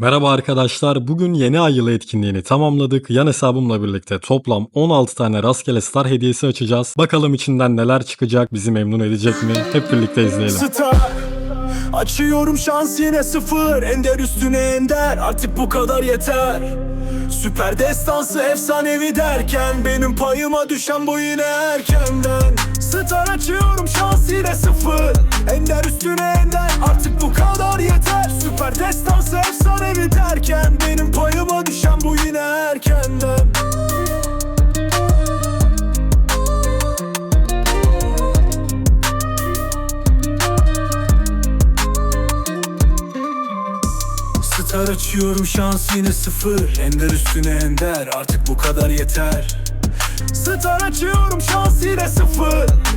Merhaba arkadaşlar. Bugün yeni ay yılı etkinliğini tamamladık. Yan hesabımla birlikte toplam 16 tane rastgele star hediyesi açacağız. Bakalım içinden neler çıkacak, bizi memnun edecek mi? Hep birlikte izleyelim. Star Açıyorum şans yine sıfır Ender üstüne ender artık bu kadar yeter Süper destansı efsanevi derken Benim payıma düşen bu yine erkenden Star açıyorum şans yine sıfır Ender üstüne ender artık bu kadar yeter Süper destansı efsanevi derken Benim payıma düşen bu yine erkenden Star açıyorum şans yine sıfır. Ender üstüne ender artık bu kadar yeter. Star açıyorum şans yine sıfır